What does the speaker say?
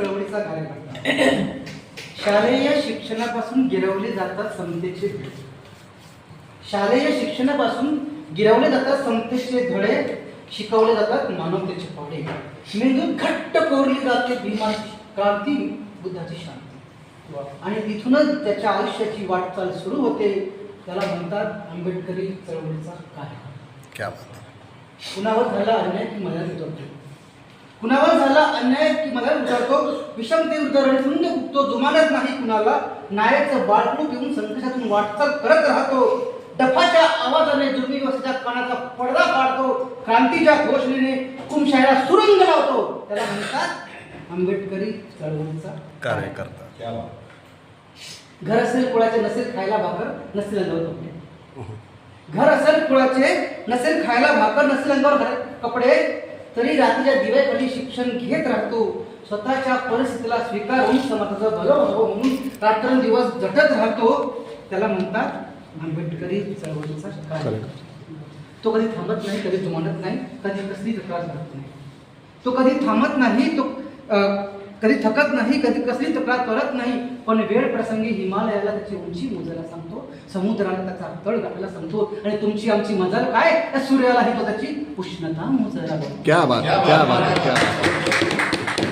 चळवळीचा कार्यकर्ता. शालेय शिक्षणापासून गिरवले जातात समतेचे धडे. शालेय शिक्षणापासून गिरवले जातात समतेचे धडे शिकवले जातात मानवतेचे पाडे मेंदूत घट्ट कोरली जाते भीमाची क्रांती बुद्धाची शांती. आणि तिथूनच त्याच्या आयुष्याची वाटचाल सुरू होते. त्याला म्हणतात आंबेडकरी चळवळीचा है. कुणावर झाला अन्याय की मला विचारतो कुणावर झाला अन्याय की मला विचारतो विषमतेविरुद्ध रणसुंद फुकतो जुमानत नाही कुणाला. न्यायाचं बाळकूप येऊन संकटातून वाटचाल करत राहतो. डफाच्या आवाजाने दुर्मी वसाच्या कानाचा पडदा पाडतो. क्रांतीच्या घोषणेने हुकुमशाहीला सुरंग लावतो. त्याला म्हणतात आंबेडकरी चळवळीचा कार्यकर्ता. घर असेल कुळाचे नसेल खायला भाकर नसेल अंगावर कपडे. घर असेल कुळाचे नसेल खायला भाकर नसेल अंगावर कपडे तरी रात्रीच्या दिव्याखाली शिक्षण घेत राहतो. स्वतःच्या परिस्थितीला स्वीकारून समाजाचं भलं व्हावं म्हणून रात्रंदिवस झटत राहतो. त्याला म्हणतात आंबेडकरी चळवळीचा तो कधी थांबत नाही कधी जुमानत नाही कधी कसली तक्रार करत नाही. तो कधी थांबत नाही तो कधी थकत नाही कधी कसली तक्रार करत नाही पण वेळ प्रसंगी हिमालयाला त्याची उंची मोजायला सांगतो समुद्राला त्याचा तळ गाठायला सांगतो आणि तुमची आमची मजल काय? सूर्याला ही त्याची उष्णता मोजायला क्या बात क्या बात क्या बात